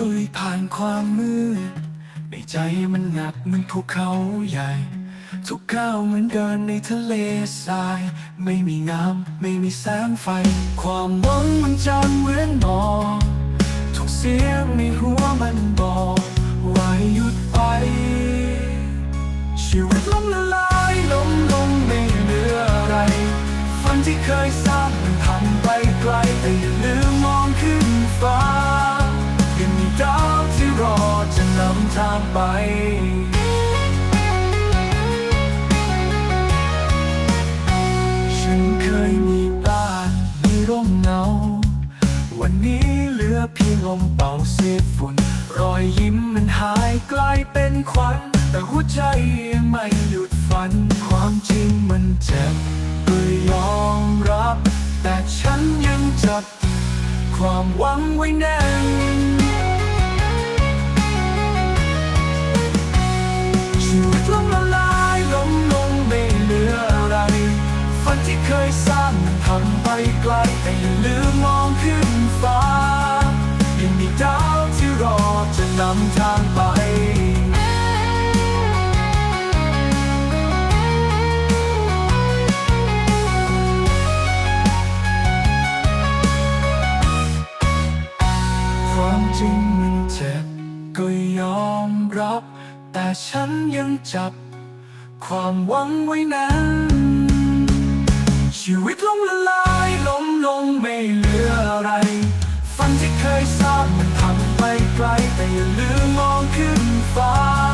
ลุยผ่านความมืด ในใจมันหนักเหมือนภูเขาใหญ่ ทุกก้าวเหมือนเดินในทะเลทราย ไม่มีน้ำไม่มีแสงไฟ ความหวังมันจางเหมือนหมอกทุกเสียงในหัวมันบอกว่าให้หยุดไปชีวิตล้มละลายล้มลงไม่เหลืออะไรฝันที่เคยสร้าง เคยมีบ้านมีร่มเงา วันนี้เหลือเพียงลมเป่าเศษฝุ่น รอยยิ้มมันหายกลายเป็นควันแต่หัวใจยังไม่หยุดฝัน ความจริงมันเจ็บก็ยอมรับ แต่ฉันยังจับความหวังไว้แน่น ความจริงมันเจ็บก็ยอมรับ แต่ฉันยังจับ ความหวังไว้นั้น ชีวิตล้มละลายล้มลงไม่เหลืออะไร ฝันที่เคยสร้างมันพังไปไกลแต่อย่าลืมมองขึ้นฟ้า